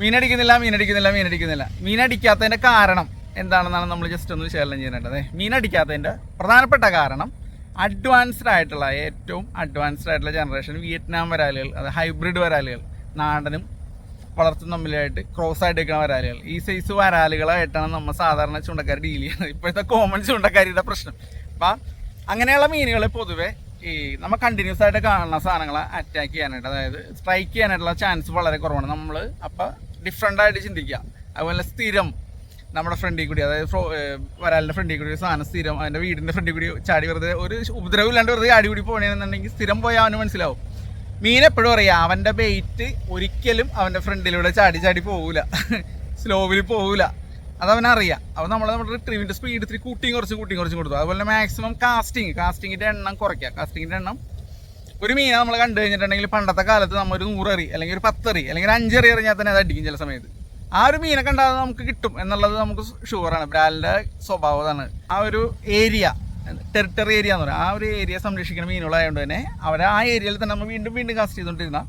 മീനടിക്കുന്നില്ല മീനടിക്കുന്നില്ല മീനടിക്കുന്നില്ല. മീനടിക്കാത്തതിന്റെ കാരണം എന്താണെന്നാണ് നമ്മൾ ജസ്റ്റ് ഒന്ന് വിശകലനം ചെയ്യാനായിട്ട് അതെ. മീനടിക്കാത്തതിന്റെ പ്രധാനപ്പെട്ട കാരണം അഡ്വാൻസ്ഡ് ആയിട്ടുള്ള ഏറ്റവും അഡ്വാൻസ്ഡ് ആയിട്ടുള്ള ജനറേഷൻ വിയറ്റ്നാം വരാലുകൾ അത് ഹൈബ്രിഡ് വരാലുകൾ നാടനും വളർത്തും തമ്മിലായിട്ട് ക്രോസ് ആയിട്ട് നിൽക്കുന്ന വരാലുകൾ. ഈ സൈസ് വരാലുകളായിട്ടാണ് നമ്മൾ സാധാരണ ചൂണ്ടക്കാർ ഡീൽ ചെയ്യുന്നത്. ഇപ്പോഴത്തെ കോമൺ ചൂണ്ടക്കാരിയുടെ പ്രശ്നം. അപ്പം അങ്ങനെയുള്ള മീനുകൾ പൊതുവെ ഈ നമ്മൾ കണ്ടിന്യൂസ് ആയിട്ട് കാണുന്ന സാധനങ്ങളെ അറ്റാക്ക് ചെയ്യാനായിട്ട് അതായത് സ്ട്രൈക്ക് ചെയ്യാനായിട്ടുള്ള ചാൻസ് വളരെ കുറവാണ്. നമ്മൾ അപ്പം ഡിഫറെന്റ് ആയിട്ട് ചിന്തിക്കുക. അതുപോലെ സ്ഥിരം നമ്മുടെ ഫ്രണ്ടിൽ കൂടി അതായത് വരാലിന്റെ ഫ്രണ്ടിൽ കൂടി ഒരു സാധനം സ്ഥിരം അതിന്റെ വീടിന്റെ ഫ്രണ്ടിൽ കൂടി ചാടി വെറുതെ ഒരു ഉപദ്രവം ഇല്ലാണ്ട് വെറുതെ ചാടി കൂടി പോകണമെന്നുണ്ടെങ്കിൽ സ്ഥിരം പോയാൽ അവന് മനസ്സിലാവും. മീൻ എപ്പോഴും അറിയാം അവന്റെ ബെയ്റ്റ് ഒരിക്കലും അവന്റെ ഫ്രണ്ടിലൂടെ ചാടി ചാടി പോകില്ല സ്ലോവിൽ പോകില്ല അതവനറിയാം അവൻ നമ്മൾ നമ്മുടെ റിട്രീവിന്റെ സ്പീഡ് ഇത്തിരി കൂട്ടിയും കുറച്ച് കൂട്ടിയും കുറച്ചും കൊടുത്തു. അതുപോലെ മാക്സിമം കാസ്റ്റിംഗ് കാസ്റ്റിങ്ങിന്റെ എണ്ണം കുറയ്ക്കുക. കാസ്റ്റിങ്ങിന്റെ എണ്ണം ഒരു മീനെ നമ്മൾ കണ്ടു കഴിഞ്ഞിട്ടുണ്ടെങ്കിൽ പണ്ടത്തെ കാലത്ത് നമ്മൾ ഒരു നൂററി അല്ലെങ്കിൽ ഒരു പത്തറി അല്ലെങ്കിൽ ഒരു അഞ്ചറി എറിഞ്ഞാൽ തന്നെ അത് അടിക്കും ചില സമയത്ത്. ആ ഒരു മീനെ കണ്ടാൽ നമുക്ക് കിട്ടും എന്നുള്ളത് നമുക്ക് ഷുവറാണ് ബ്രാലിന്റെ സ്വഭാവം അതാണ്. ആ ഒരു ഏരിയ ടെറിട്ടറി ഏരിയ എന്ന് പറയുക ആ ഒരു ഏരിയ സംരക്ഷിക്കുന്ന മീനുകളായതുകൊണ്ട് തന്നെ അവർ ആ ഏരിയയിൽ തന്നെ നമ്മൾ വീണ്ടും വീണ്ടും കാസ്റ്റ് ചെയ്തുകൊണ്ടിരുന്ന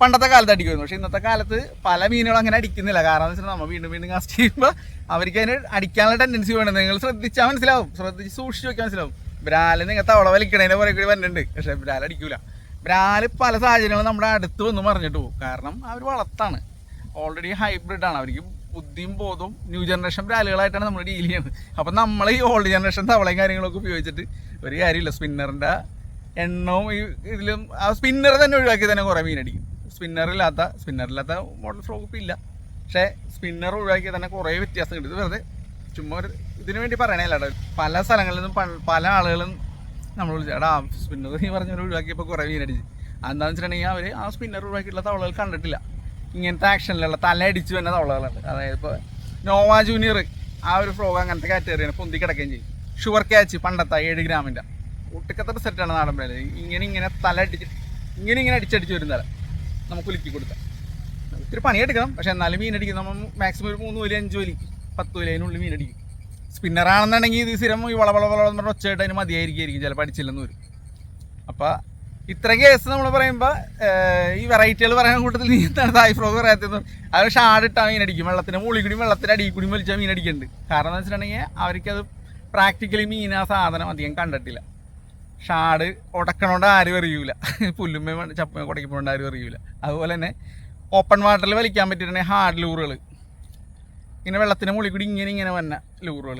പണ്ടത്തെ കാലത്ത് അടിക്കുമായിരുന്നു. പക്ഷെ ഇന്നത്തെ കാലത്ത് പല മീനുകളും അങ്ങനെ അടിക്കുന്നില്ല. കാരണം എന്ന് വെച്ചാൽ നമ്മൾ വീണ്ടും വീണ്ടും കാസ്റ്റ് ചെയ്യുമ്പോൾ അവർക്ക് അതിന് അടിക്കാനുള്ള ടെൻഡൻസി വേണം. നിങ്ങൾ ശ്രദ്ധിച്ചാൽ മനസ്സിലാവും. ശ്രദ്ധിച്ച് സൂക്ഷിച്ച് നോക്കിയാൽ മനസ്സിലാവും. ബ്രാൽ നിങ്ങൾ തവള വലിക്കണേനെ പുറകെ കൂടി വരുന്നുണ്ട് പക്ഷേ ബ്രാൽ അടിക്കൂല. ബ്രാൽ പല സാഹചര്യങ്ങളും നമ്മുടെ അടുത്ത് വന്ന് മറിഞ്ഞിട്ട് പോകും. കാരണം അവർ വളർത്താണ്. ഓൾറെഡി ഹൈബ്രിഡ് ആണ്. അവർക്ക് ബുദ്ധിയും ബോധവും ന്യൂ ജനറേഷൻ ബ്രാലുകളായിട്ടാണ് നമ്മൾ ഡീൽ ചെയ്യുന്നത്. അപ്പം നമ്മൾ ഈ ഓൾഡ് ജനറേഷൻ തവളയും കാര്യങ്ങളൊക്കെ ഉപയോഗിച്ചിട്ട് ഒരു കാര്യമില്ല. സ്പിന്നറിന്റെ എണ്ണവും ഈ ഇതിലും ആ സ്പിന്നർ തന്നെ ഒഴിവാക്കി തന്നെ കുറേ മീനടിക്കും. സ്പിന്നറില്ലാത്ത സ്പിന്നറില്ലാത്ത മോഡൽ ഫ്രോക്ക് ഇല്ല. പക്ഷേ സ്പിന്നർ ഒഴിവാക്കി തന്നെ കുറേ വ്യത്യാസം കിട്ടും. ഇത് വെറുതെ ചുമ്മാ ഒരു ഇതിനു വേണ്ടി പറയണല്ല പല സ്ഥലങ്ങളിൽ നിന്നും പല ആളുകളും നമ്മൾ വിളിച്ചു എടാ സ്പിന്നർ നീ പറഞ്ഞ ഒഴിവാക്കിയപ്പോൾ കുറേ മീനടിച്ച് അതെന്താണെന്ന് വെച്ചിട്ടുണ്ടെങ്കിൽ അവർ ആ സ്പിന്നർ ഒഴിവാക്കിയിട്ടുള്ള തവളകൾ കണ്ടിട്ടില്ല. ഇങ്ങനത്തെ ആക്ഷനിലുള്ള തല അടിച്ചു തന്നെ തവളകളുണ്ട് അതായത് ഇപ്പോൾ നോവ ജൂനിയർ ആ ഒരു ഫ്രോഗ് അങ്ങനത്തെ കാറ്റഗറിയാണ് പൊന്തി കിടക്കുകയും ചെയ്യും. ഷുഗർ ക്യാച്ച് പണ്ടത്തെ ഏഴ് ഗ്രാമിന്റെ ഒട്ടുക്കത്തെ സെറ്റാണ് നാടൻ പേര് ഇങ്ങനെ ഇങ്ങനെ തല അടിച്ച് ഇങ്ങനെ ഇങ്ങനെ അടിച്ചടിച്ച് വരുന്നതല്ല തല നമുക്ക് ഉലുക്കി കൊടുക്കാം. ഇത്തിരി പണിയെടുക്കണം. പക്ഷെ എന്നാലും മീനടിക്കും നമ്മൾ മാക്സിമം ഒരു മൂന്ന് വലി അഞ്ച് വലി പത്ത് വലി അതിനുള്ളിൽ മീൻ അടിക്കും. സ്പിന്നറാണെന്നുണ്ടെങ്കിൽ ഇത് സ്ഥിരം ഈ വള വള എന്ന് പറഞ്ഞ ഒച്ചയായിട്ട് അതിന് മതിയായിരിക്കും ചിലപ്പോൾ അടിച്ചില്ലെന്ന് വരും. അപ്പോൾ ഇത്ര കേസ് നമ്മൾ പറയുമ്പോൾ ഈ വെറൈറ്റികൾ പറയാൻ കൂട്ടത്തിൽ നീന്താണ് തായ് ഫ്രോഗ് പറയാത്തത് അത് ഷാടിട്ടാണ് മീനടിക്കും വെള്ളത്തിന്റെ മുകളിൽ കൂടി വെള്ളത്തിന്റെ അടിയിൽ കൂടി വലിച്ചാൽ മീനടിക്കുന്നുണ്ട് കാരണം എന്ന് വെച്ചിട്ടുണ്ടെങ്കിൽ അവർക്കത് പ്രാക്ടിക്കലി മീൻ ആ സാധനം അധികം കണ്ടിട്ടില്ല. ഷാഡ് ഉടക്കണോണ്ട് ആരും അറിയൂല പുല്ലുമ്മ ചപ്പ കുടയ്ക്കുമ്പോണ്ട് ആരും അറിയൂല അതുപോലെ തന്നെ ഓപ്പൺ വാട്ടറിൽ വലിക്കാൻ പറ്റിയിട്ടുണ്ടെങ്കിൽ ഹാർഡ് ലൂറുകൾ ഇങ്ങനെ വെള്ളത്തിന്റെ മുകളിൽ കൂടി ഇങ്ങനെ ഇങ്ങനെ വന്ന ലൂറുകൾ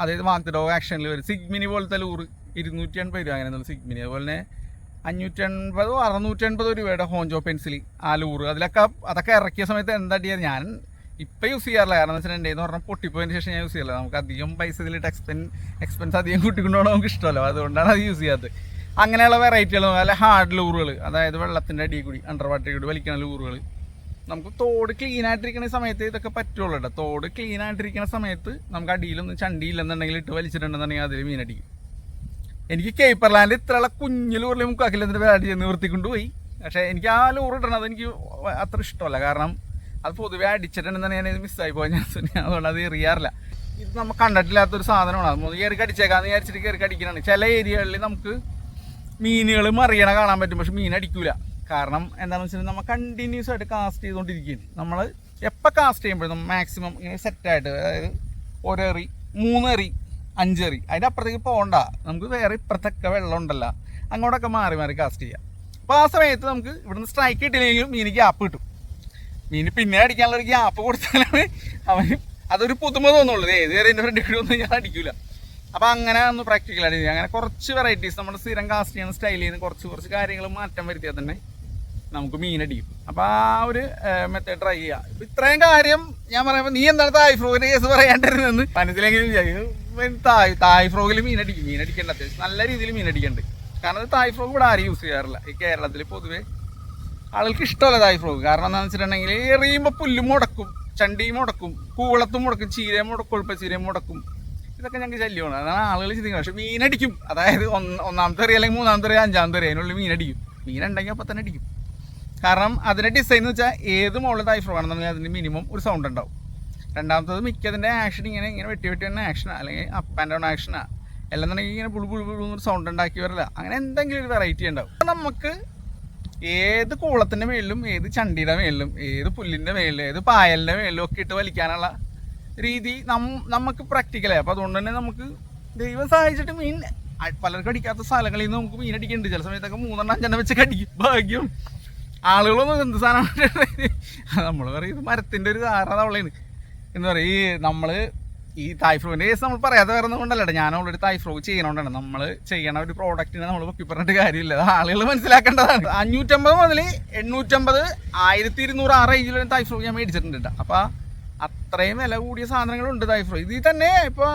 അതായത് ഡോഗ് ആക്ഷനിൽ വരും. സിഗ്മിനി പോലത്തെ ലൂറ് ഇരുന്നൂറ്റി എൺപത് രൂപ അങ്ങനെ സിഗ്മിനി അതുപോലെ തന്നെ അഞ്ഞൂറ്റി എൺപതോ അറുന്നൂറ്റി എൺപതോ രൂപയുടെ ഹോഞ്ചോ പെൻസിൽ ആ ലൂറ് അതിലൊക്കെ അതൊക്കെ ഇറക്കിയ സമയത്ത് എന്താ ഞാൻ ഇപ്പം യൂസ് ചെയ്യാറില്ല. കാരണം എന്ന് വെച്ചിട്ടുണ്ടെങ്കിൽ എന്ന് പറഞ്ഞാൽ പൊട്ടിപ്പോയതിന് ശേഷം ഞാൻ യൂസ് ചെയ്യാറില്ല. നമുക്ക് അധികം പൈസ ഇതിലിട്ട് എക്സ്പെൻ എക്സ്പെൻസ് അധികം കൂട്ടിക്കൊണ്ടുപോകണം നമുക്ക് ഇഷ്ടമല്ല. അതുകൊണ്ടാണ് അത് യൂസ് ചെയ്യാത്തത്. അങ്ങനെയുള്ള വെറൈറ്റികൾ അല്ല ഹാർഡ് ലൂറുകൾ അതായത് വെള്ളത്തിന്റെ അടിയിൽ കൂടി അണ്ടർ വാട്ടർ കൂടി വലിക്കുന്ന ലൂറുകൾ നമുക്ക് തോട് ക്ലീൻ ആയിട്ടിരിക്കുന്ന സമയത്ത് ഇതൊക്കെ പറ്റുള്ളൂ കേട്ടോ. തോട് ക്ലീൻ ആയിട്ടിരിക്കുന്ന സമയത്ത് നമുക്ക് അടിയിലൊന്നും ചണ്ടിയില്ലെന്നുണ്ടെങ്കിൽ ഇട്ട് വലിച്ചിട്ടുണ്ടെന്നുണ്ടെങ്കിൽ അതിൽ മീനടിക്കും എനിക്ക് കേപ്പർ ലാൻഡ് ഇത്രയുള്ള കുഞ്ഞു ലൂറിൽ മുക്കാക്കിൽ എന്നിട്ട് വേണ്ടി ചെന്ന് നിർത്തിക്കൊണ്ട് പോയി. പക്ഷേ എനിക്ക് ആ ലൂറ് ഇടണത് എനിക്ക് അത്ര ഇഷ്ടമല്ല. കാരണം അത് പൊതുവെ അടിച്ചിട്ടുണ്ടെന്ന് ഞാൻ ഇത് മിസ്സായി പോയ ഞാൻ അതുകൊണ്ട് അത് എറിയാറില്ല. ഇത് നമ്മൾ കണ്ടിട്ടില്ലാത്തൊരു സാധനമാണ്. അത് കയറി കടിച്ചേക്കാന്ന് വിചാരിച്ചിട്ട് കയറി അടിക്കണാണ് ചില ഏരിയകളിൽ നമുക്ക് മീനുകൾ മറിയണ കാണാൻ പറ്റും. പക്ഷെ മീൻ അടിക്കൂല. കാരണം എന്താണെന്ന് വെച്ചിട്ടുണ്ടെങ്കിൽ നമ്മൾ കണ്ടിന്യൂസ് ആയിട്ട് കാസ്റ്റ് ചെയ്തുകൊണ്ടിരിക്കുകയാണ്. നമ്മൾ എപ്പോൾ കാസ്റ്റ് ചെയ്യുമ്പോഴും മാക്സിമം ഇങ്ങനെ സെറ്റായിട്ട് അതായത് ഒരേറി മൂന്നെറി അഞ്ചെറി. അതിന്റെ അപ്പുറത്തേക്ക് പോകണ്ട നമുക്ക് വേറെ ഇപ്പുറത്തൊക്കെ വെള്ളം ഉണ്ടല്ലോ. അങ്ങോട്ടൊക്കെ മാറി മാറി കാസ്റ്റ് ചെയ്യാം. അപ്പോൾ ആ സമയത്ത് നമുക്ക് ഇവിടുന്ന് സ്ട്രൈക്ക് കിട്ടിയില്ലെങ്കിലും മീനിക്ക് ആപ്പ് കിട്ടും. മീന് പിന്നെ അടിക്കാനുള്ള ഒരു ഗ്യാപ്പ് കൊടുത്താലാണ് അവന് അതൊരു പുതുമ തോന്നുള്ളൂ. ഏത് വരെ എന്റെ ഫ്രണ്ട് ഒന്നും ഞാൻ അടിക്കില്ല അപ്പോൾ അങ്ങനെ ഒന്ന് പ്രാക്ടിക്കൽ ആണ് അങ്ങനെ കുറച്ച് വെറൈറ്റീസ് നമ്മൾ സ്ഥിരം കാസ്റ്റ് ചെയ്യുന്ന സ്റ്റൈലിൽ നിന്ന് കുറച്ച് കുറച്ച് കാര്യങ്ങൾ മാറ്റം വരുത്തിയാൽ തന്നെ നമുക്ക് മീനടിക്കും അപ്പോൾ ആ ഒരു മെത്തേഡ് ട്രൈ ചെയ്യുക ഇപ്പം ഇത്രയും കാര്യം ഞാൻ പറയുമ്പോൾ നീ എന്താണ് തായ് ഫ്രോഗിന്റെ കേസ് പറയാണ്ടിരുന്നെന്ന് മനസ്സിലെങ്കിലും വിചാരിക്കും. തായ് തായ് ഫ്രോഗിൽ മീനടിക്കും മീനടിക്കേണ്ട അത്യാവശ്യം നല്ല രീതിയിൽ മീനടിക്കേണ്ടത് കാരണം തായ് ഫ്രോഗ് ഇവിടെ ആരും യൂസ് ചെയ്യാറില്ല. ഈ കേരളത്തിൽ പൊതുവേ ആളുകൾക്ക് ഇഷ്ടമല്ല തായ് ഫ്രോഗ് കാരണം എന്താണെന്ന് വെച്ചിട്ടുണ്ടെങ്കിൽ എറിയുമ്പോൾ പുല്ലും മുടക്കും ചണ്ടിയും മുടക്കും കൂവളത്തും മുടക്കും ചീരയും മുടക്കും ഉൾപ്പച്ചീരയും മുടക്കും. ഇതൊക്കെ ഞങ്ങൾക്ക് ശല്യമാണ്. അതാണ് ആളുകൾ ചിന്തിക്കുന്നത്. പക്ഷെ മീനടിക്കും. അതായത് ഒന്ന് ഒന്നാമത്തെ എറിയ അല്ലെങ്കിൽ മൂന്നാമത്തെ എറിയ അഞ്ചാമത്തെ എറിയ അതിനുള്ളിൽ മീനടിക്കും. മീനുണ്ടെങ്കിൽ അപ്പോൾ തന്നെ അടിക്കും. കാരണം അതിന്റെ ഡിസൈൻ എന്ന് വെച്ചാൽ ഏത് മോളിൽ തായ് ഫ്രോ ആണെന്നുണ്ടെങ്കിൽ അതിന് മിനിമം ഒരു സൗണ്ട് ഉണ്ടാവും. രണ്ടാമത്തത് മിക്കതിന്റെ ആക്ഷൻ ഇങ്ങനെ ഇങ്ങനെ വെട്ടി വെട്ടി തന്നെ ആക്ഷനാ അല്ലെങ്കിൽ അപ്പ് ആൻഡ് ഡൗൺ ആക്ഷനാ എല്ലാം തന്നെ ഇങ്ങനെ പുളി പുളി പുളി സൗണ്ട് ഉണ്ടാക്കി വരില്ല. അങ്ങനെ എന്തെങ്കിലും ഒരു വെറൈറ്റി ഉണ്ടാവും. നമുക്ക് ഏത് കൂളത്തിന്റെ മേളിലും ഏത് ചണ്ടിയുടെ മേളിലും ഏത് പുല്ലിന്റെ മേളിലും ഏത് പായലിന്റെ മേളിലും ഒക്കെ ഇട്ട് വലിക്കാനുള്ള രീതി നമുക്ക് പ്രാക്ടിക്കലായി അപ്പോൾ അതുകൊണ്ട് തന്നെ നമുക്ക് ദൈവം സഹായിച്ചിട്ട് മീൻ പലർക്കും അടിക്കാത്ത സ്ഥലങ്ങളിൽ നിന്ന് നമുക്ക് മീൻ അടിക്കുന്നുണ്ട് ചില സമയത്തൊക്കെ മൂന്നെണ്ണം അഞ്ചെണ്ണം വെച്ച് കടിക്കും. ഭാഗ്യം. ആളുകളൊന്നും എന്ത് സാധനമാണ് നമ്മൾ പറയും ഇത് ഒരു ധാരണ തവളയാണ്. എന്ന് പറയും ഈ നമ്മൾ ഈ തായ് ഫ്രോവിന്റെ കേസ് നമ്മൾ പറയാതെ വേറെ ഞാൻ ഓൾറെഡി തായ് ഫ്രോ ചെയ്യണോണ്ടാണ്. നമ്മൾ ചെയ്യണ ഒരു പ്രോഡക്റ്റിനെ നമ്മൾ പൊക്കി പറഞ്ഞിട്ട് കാര്യമില്ല. ആളുകൾ മനസ്സിലാക്കേണ്ടതാണ്. അഞ്ഞൂറ്റമ്പത് മുതൽ എണ്ണൂറ്റമ്പത് ആയിരത്തി ഇരുന്നൂറ് ആ റേഞ്ചിൽ ഫ്രോ ഞാൻ മേടിച്ചിട്ടുണ്ട് അപ്പോൾ അത്രയും വില കൂടിയ സാധനങ്ങളുണ്ട് തായ് ഫ്രോ ഇതിൽ തന്നെ ഇപ്പോൾ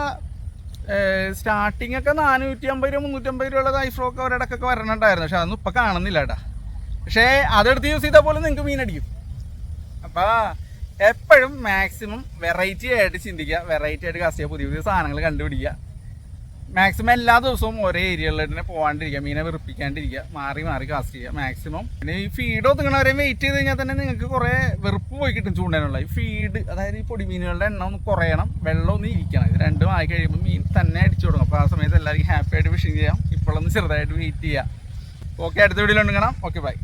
സ്റ്റാർട്ടിംഗ് ഒക്കെ നാനൂറ്റി അമ്പത് രൂപ മുന്നൂറ്റമ്പത് രൂപയുള്ള തായ് ഫ്രോ ഒക്കെ ഒരിടക്കൊക്കെ വരണുണ്ടായിരുന്നു. പക്ഷെ അതൊന്നും ഇപ്പം കാണുന്നില്ല കേട്ടാ പക്ഷേ അതെടുത്ത് യൂസ് ചെയ്താൽ പോലും നിങ്ങൾക്ക് മീനടിക്കും. അപ്പോൾ എപ്പോഴും മാക്സിമം വെറൈറ്റി ആയിട്ട് ചിന്തിക്കുക. വെറൈറ്റി ആയിട്ട് കാസ്റ്റ് ചെയ്യുക പുതിയ പുതിയ സാധനങ്ങൾ കണ്ടുപിടിക്കുക. മാക്സിമം എല്ലാ ദിവസവും ഒരേ ഏരിയകളിൽ തന്നെ പോകാണ്ടിരിക്കുക മീനെ വെറുപ്പിക്കാണ്ടിരിക്കുക. മാറി മാറി കാസ്റ്റ് ചെയ്യുക. മാക്സിമം പിന്നെ ഈ ഫീഡ് ഒതുങ്ങണവരെയും വെയിറ്റ് ചെയ്ത് കഴിഞ്ഞാൽ തന്നെ നിങ്ങൾക്ക് കുറേ വെറുപ്പ് പോയി കിട്ടും ചൂണ്ടാനുള്ള. ഈ ഫീഡ് അതായത് ഈ പൊടിമീനുകളുടെ എണ്ണം ഒന്ന് കുറയണം. വെള്ളം ഒന്ന് ഇരിക്കണം. ഇത് രണ്ടും ആയി കഴിയുമ്പോൾ മീൻ തന്നെ അടിച്ചു തുടങ്ങും അപ്പോൾ ആ സമയത്ത് എല്ലാവർക്കും ഹാപ്പി ആയിട്ട് ഫിഷിങ് ചെയ്യാം. ഇപ്പോഴൊന്ന് ചെറുതായിട്ട് വെയിറ്റ് ചെയ്യാം ഓക്കെ അടുത്ത വീഡിയോയിൽ ഉണ്ടെങ്കിൽ ഓക്കെ ബൈ